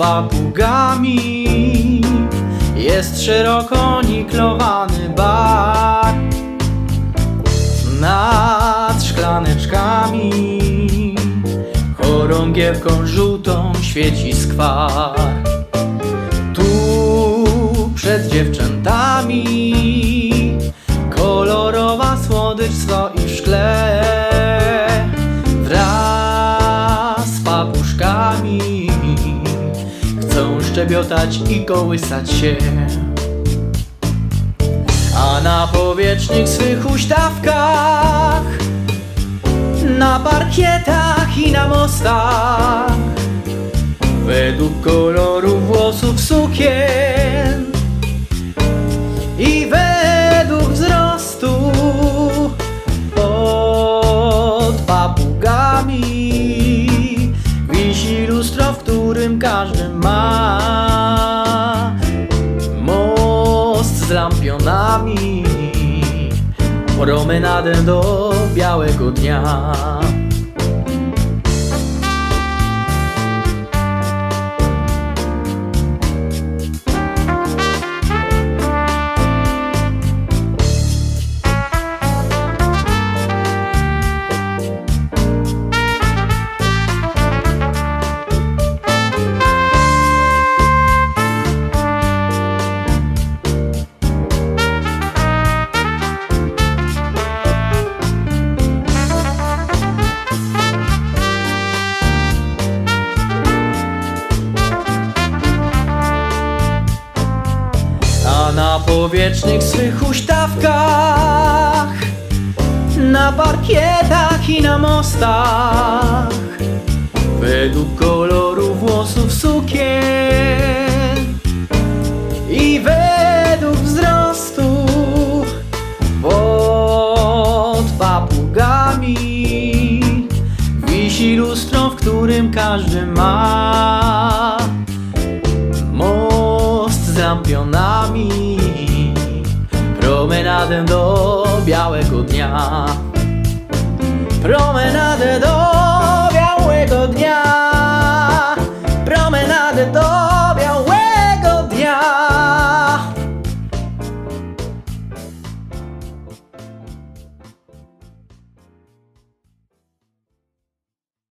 papugami. Jest szeroko niklowany bar nad szklaneczkami. Chorągiewką żółtą świeci skwar. Tu przed dziewczętami szczebiotać i kołysać się. A na powietrznych swych huśtawkach na parkietach i na mostach. Według koloru włosów sukien lampionami promenadę do białego dnia A na powietrznych swych huśtawkach Na parkietach i na mostach. Według koloru włosów sukien I według wzrostu Pod papugami Wisi lustro, w którym każdy ma Most z lampionami Promenadę do białego dnia. Promenadę do